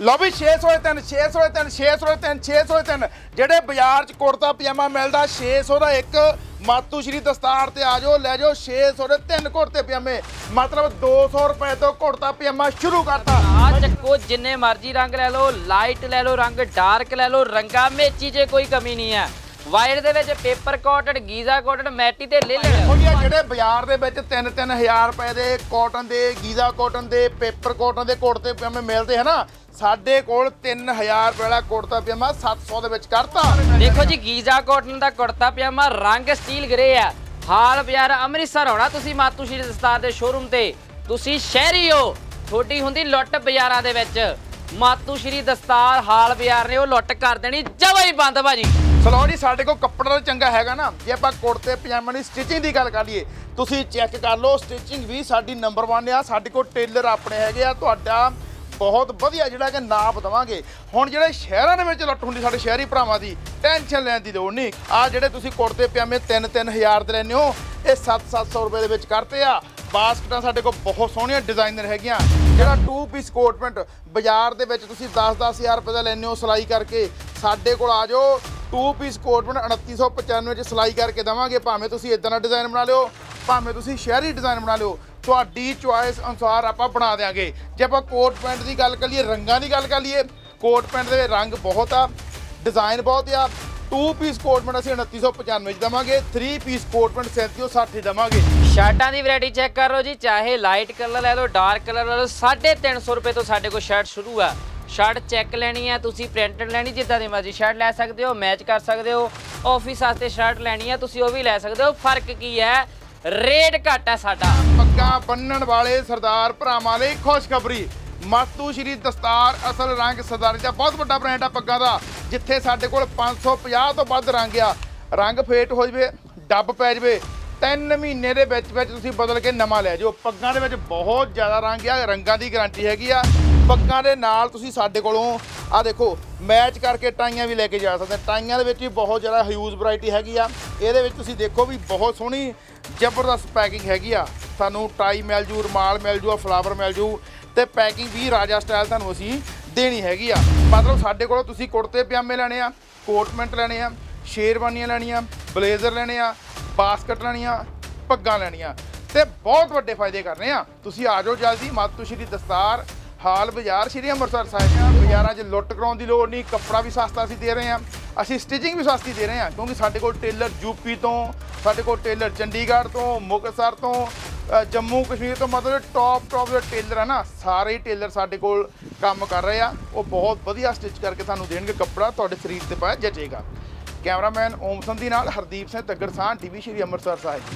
ਲਓ ਵੀ 603 603 603 603 ਜਿਹੜੇ ਬਾਜ਼ਾਰ 'ਚ ਕੁੜਤਾ, ਪਜਾਮਾ ਮਿਲਦਾ 600 ਦਾ ਇੱਕ ਮਾਤੂ ਸ਼੍ਰੀ ਦਸਤਾਰ ਤੇ ਆ ਜਾਓ, ਲੈ ਜਾਓ 600 ਦੇ ਤਿੰਨ ਕੁੜਤੇ ਪਜਾਮੇ। ਮਤਲਬ 200 ਰੁਪਏ ਤੋਂ ਕੁੜਤਾ, ਪਜਾਮਾ ਸ਼ੁਰੂ ਕਰਤਾ। ਆ ਚੱਕੋ, ਜਿੰਨੇ ਮਰਜ਼ੀ ਰੰਗ ਲੈ ਲਓ ਲਾਈਟ ਲੈ ਲਓ, ਰੰਗ ਡਾਰਕ ਲੈ ਲਓ, ਰੰਗਾਂ ਮੇਚੀ 'ਚ ਕੋਈ ਕਮੀ ਨਹੀਂ ਹੈ। ਵਾਈਟ ਦੇ ਵਿੱਚ ਪੇਪਰ ਕੋਟਡ ਗੀਜ਼ਾ ਕੋਟਡ ਮੈਟੀ ਤੇ ਲੈ ਦੇਖੋ ਜੀ ਆਹ ਜਿਹੜੇ ਬਾਜ਼ਾਰ ਦੇ ਵਿੱਚ 3-3000 ਰੁਪਏ ਦੇ ਕਾਟਨ ਦੇ ਗੀਜ਼ਾ ਕਾਟਨ ਦੇ ਪੇਪਰ ਕਾਟਨ ਦੇ ਕੁੜਤੇ ਪਜਾਮੇ ਮਿਲਦੇ ਹੈ ਨਾ ਸਾਡੇ ਕੋਲ 3000 ਰੁਪਏ ਵਾਲਾ ਕੁੜਤਾ ਪਜਾਮਾ 700 ਦੇ ਵਿੱਚ ਕਰਤਾ। ਦੇਖੋ ਜੀ ਗੀਜ਼ਾ ਕੋਟਨ ਦਾ ਕੁੜਤਾ ਪਜਾਮਾ ਰੰਗ ਸਟੀਲ ਗ੍ਰੇ ਆ। ਹਾਲ ਬਾਜ਼ਾਰ ਅੰਮ੍ਰਿਤਸਰ ਆਉਣਾ ਤੁਸੀਂ ਮਾਤੂ ਸ਼੍ਰੀ ਦਸਤਾਰ ਦੇ ਸ਼ੋਰੂਮ ਤੇ। ਤੁਸੀਂ ਸ਼ਹਿਰੀ ਹੋ ਥੋੜੀ ਹੁੰਦੀ ਲੁੱਟ ਬਾਜ਼ਾਰਾਂ ਦੇ ਵਿੱਚ। ਮਾਤੂ ਸ਼੍ਰੀ ਦਸਤਾਰ ਹਾਲ ਬਾਜ਼ਾਰ ਨੇ ਉਹ ਲੁੱਟ ਕਰ ਦੇਣੀ ਜਵਾ ਹੀ ਬੰਦ ਭਾਜੀ। ਸਲੋ ਜੀ, ਸਾਡੇ ਕੋਲ ਕੱਪੜਾ ਤਾਂ ਚੰਗਾ ਹੈਗਾ ਨਾ। ਜੇ ਆਪਾਂ ਕੁੜਤੇ, ਪਜਾਮੇ ਦੀ ਸਟਿਚਿੰਗ ਦੀ ਗੱਲ ਕਰ ਲਈਏ ਤੁਸੀਂ ਚੈੱਕ ਕਰ ਲਓ ਸਟਿਚਿੰਗ ਵੀ ਸਾਡੀ ਨੰਬਰ 1 ਆ। ਸਾਡੇ ਕੋਲ ਟੇਲਰ ਆਪਣੇ ਹੈਗੇ ਆ, ਤੁਹਾਡਾ ਬਹੁਤ ਵਧੀਆ ਜਿਹੜਾ ਕਿ ਨਾਪ ਦਵਾਂਗੇ। ਹੁਣ ਜਿਹੜੇ ਸ਼ਹਿਰਾਂ ਦੇ ਵਿੱਚ ਲੁੱਟ ਹੁੰਦੀ ਸਾਡੇ ਸ਼ਹਿਰੀ ਭਰਾਵਾਂ ਦੀ ਟੈਨਸ਼ਨ ਲੈਣ ਦੀ ਲੋੜ ਨਹੀਂ। ਆ ਜਿਹੜੇ ਤੁਸੀਂ ਕੁੜਤੇ, ਪਜਾਮੇ 3-3000 ਦੇ ਲੈਂਦੇ ਹੋ, ਇਹ 7-700 ਰੁਪਏ ਦੇ ਵਿੱਚ ਕਰਤੇ ਆ। ਬਾਸਕਟਾਂ ਸਾਡੇ ਕੋਲ ਬਹੁਤ ਸੋਹਣੀਆਂ ਡਿਜ਼ਾਈਨਰ ਹੈਗੀਆਂ। ਜਿਹੜਾ 2 ਪੀਸ ਕੋਟ ਪੈਂਟ ਬਾਜ਼ਾਰ ਦੇ ਵਿੱਚ ਤੁਸੀਂ 10-10000 ਰੁਪਏ ਦਾ ਲੈਂਦੇ ਹੋ ਸਿਲਾਈ ਕਰਕੇ, ਸਾਡੇ ਕੋਲ ਆ ਜਾਓ। 2 ਪੀਸ ਕੋਟ ਪੈਂਟ 2995 ਚ ਸਿਲਾਈ ਕਰਕੇ ਦਵਾਂਗੇ। ਭਾਵੇਂ ਤੁਸੀਂ ਇਦਾਂ ਦਾ ਡਿਜ਼ਾਈਨ ਬਣਾ ਲਿਓ, ਭਾਵੇਂ ਤੁਸੀਂ ਸ਼ਹਿਰੀ ਡਿਜ਼ਾਈਨ ਬਣਾ ਲਿਓ, ਤੁਹਾਡੀ ਚੁਆਇਸ ਅਨੁਸਾਰ ਆਪਾਂ ਬਣਾ ਦੇਾਂਗੇ ਜੇ ਆਪਾਂ ਕੋਟ ਪੈਂਟ ਦੀ ਗੱਲ ਕਰੀਏ ਰੰਗਾਂ ਦੀ ਗੱਲ ਕਰ ਲਈਏ ਕੋਟ ਪੈਂਟ ਦੇ ਰੰਗ ਬਹੁਤ ਆ ਡਿਜ਼ਾਈਨ ਬਹੁਤ ਆ। 2 ਪੀਸ ਕੋਟ ਪੈਂਟ ਅਸੀਂ 2995 ਚ ਦਵਾਂਗੇ 3 ਪੀਸ ਕੋਟ ਪੈਂਟ 3760 ਦਵਾਂਗੇ। ਸ਼ਰਟਾਂ ਦੀ ਵੈਰਾਈਟੀ ਚੈੱਕ ਕਰ ਲਓ ਜੀ, ਚਾਹੇ ਲਾਈਟ ਕਲਰ ਲੈ ਲਓ ਡਾਰਕ ਕਲਰ ਲੈ ਲਓ 350 ਰੁਪਏ ਤੋਂ ਸਾਡੇ ਕੋਲ ਸ਼ਰਟ ਸ਼ੁਰੂ ਆ। ਸ਼ਰਟ ਚੈੱਕ ਲੈਣੀ ਹੈ, ਤੁਸੀਂ ਪ੍ਰਿੰਟਡ ਲੈਣੀ, ਜਿੱਦਾਂ ਦੀ ਮਰਜ਼ੀ ਸ਼ਰਟ ਲੈ ਸਕਦੇ ਹੋ, ਮੈਚ ਕਰ ਸਕਦੇ ਹੋ ਆਫਿਸ ਵਾਸਤੇ ਸ਼ਰਟ ਲੈਣੀ ਹੈ, ਤੁਸੀਂ ਉਹ ਵੀ ਲੈ ਸਕਦੇ ਹੋ। ਫ਼ਰਕ ਕੀ ਹੈ? ਰੇਟ ਘੱਟ ਹੈ ਸਾਡਾ। ਪੱਗਾਂ ਬੰਨਣ ਵਾਲੇ ਸਰਦਾਰ ਭਰਾਵਾਂ ਲਈ ਖੁਸ਼ਖਬਰੀ। ਮਾਤੂ ਸ਼੍ਰੀ ਦਸਤਾਰ ਅਸਲ ਰੰਗ ਸਰਦਾਰੀ ਦਾ ਬਹੁਤ ਵੱਡਾ ਬ੍ਰਾਂਡ ਆ ਪੱਗਾਂ ਦਾ, ਜਿੱਥੇ ਸਾਡੇ ਕੋਲ 550 ਤੋਂ ਵੱਧ ਰੰਗ ਆ। ਰੰਗ ਫੇਟ ਹੋ ਜਵੇ, ਡੱਬ ਪੈ ਜਵੇ, ਤਿੰਨ ਮਹੀਨੇ ਦੇ ਵਿੱਚ ਵਿੱਚ ਤੁਸੀਂ ਬਦਲ ਕੇ ਨਵਾਂ ਲੈ ਜਾਓ। ਪੱਗਾਂ ਦੇ ਵਿੱਚ ਬਹੁਤ ਜ਼ਿਆਦਾ ਰੰਗ ਆ, ਰੰਗਾਂ ਦੀ ਗਾਰੰਟੀ ਹੈਗੀ ਆ। ਪੱਗਾਂ ਦੇ ਨਾਲ ਤੁਸੀਂ ਸਾਡੇ ਕੋਲੋਂ ਆ ਦੇਖੋ ਮੈਚ ਕਰਕੇ ਟਾਈਆਂ ਵੀ ਲੈ ਕੇ ਜਾ ਸਕਦੇ ਟਾਈਆਂ ਦੇ ਵਿੱਚ ਵੀ ਬਹੁਤ ਜ਼ਿਆਦਾ ਹਿਊਜ਼ ਵੈਰਾਈਟੀ ਹੈਗੀ ਆ। ਇਹਦੇ ਵਿੱਚ ਤੁਸੀਂ ਦੇਖੋ ਵੀ ਬਹੁਤ ਸੋਹਣੀ ਜ਼ਬਰਦਸਤ ਪੈਕਿੰਗ ਹੈਗੀ ਆ। ਤੁਹਾਨੂੰ ਟਾਈ ਮਿਲ ਜੂ, ਰੁਮਾਲ ਮਿਲ ਜੂ ਫਲਾਵਰ ਮਿਲ ਜੂ ਤੇ ਪੈਕਿੰਗ ਵੀ ਰਾਜਾ ਸਟਾਈਲ ਤੁਹਾਨੂੰ ਅਸੀਂ ਦੇਣੀ ਹੈਗੀ ਆ। ਮਤਲਬ ਸਾਡੇ ਕੋਲੋਂ ਤੁਸੀਂ ਕੁੜਤੇ, ਪਜਾਮੇ ਲੈਣੇ ਆ ਕੋਟ ਪੈਂਟ ਲੈਣੇ ਆ, ਸ਼ੇਰਵਾਨੀਆਂ ਲੈਣੀਆਂ ਬਲੇਜ਼ਰ ਲੈਣੇ ਆ ਬਾਸਕਟ ਲੈਣੀਆਂ, ਪੱਗਾਂ ਲੈਣੀਆਂ। ਤੇ ਬਹੁਤ ਵੱਡੇ ਫਾਇਦੇ ਕਰਨੇ ਆ। ਤੁਸੀਂ ਆ ਜਾਓ ਜਲਦੀ ਮਾਤੂ ਸ਼੍ਰੀ ਦਸਤਾਰ ਹਾਲ ਬਾਜ਼ਾਰ ਸ਼੍ਰੀ ਅੰਮ੍ਰਿਤਸਰ ਸਾਹਿਬ ਆ। ਬਾਜ਼ਾਰਾਂ 'ਚ ਲੁੱਟ ਕਰਾਉਣ ਦੀ ਲੋੜ ਨਹੀਂ, ਕੱਪੜਾ ਵੀ ਸਸਤਾ ਅਸੀਂ ਦੇ ਰਹੇ ਹਾਂ। ਅਸੀਂ ਸਟਿਚਿੰਗ ਵੀ ਸਸਤੀ ਦੇ ਰਹੇ ਹਾਂ, ਕਿਉਂਕਿ ਸਾਡੇ ਕੋਲ ਟੇਲਰ ਯੂਪੀ ਤੋਂ, ਸਾਡੇ ਕੋਲ ਟੇਲਰ ਚੰਡੀਗੜ੍ਹ ਤੋਂ, ਮੁਕਤਸਰ ਤੋਂ ਜੰਮੂ ਕਸ਼ਮੀਰ ਤੋਂ, ਮਤਲਬ ਟੌਪ ਟੌਪ ਦੇ ਟੇਲਰ ਆ ਨਾ, ਸਾਰੇ ਹੀ ਟੇਲਰ ਸਾਡੇ ਕੋਲ ਕੰਮ ਕਰ ਰਹੇ ਆ। ਉਹ ਬਹੁਤ ਵਧੀਆ ਸਟਿਚ ਕਰਕੇ ਤੁਹਾਨੂੰ ਦੇਣਗੇ ਕੱਪੜਾ, ਤੁਹਾਡੇ ਸਰੀਰ ਤੇ ਪਾਇਆ ਜਚੇਗਾ। ਕੈਮਰਾਮੈਨ ਓਮ ਸੰਧੀ ਨਾਲ ਹਰਦੀਪ ਸਿੰਘ ਤੱਗੜ ਸਾਹ ਟੀਵੀ ਸ਼੍ਰੀ ਅੰਮ੍ਰਿਤਸਰ ਸਾਹਿਬ।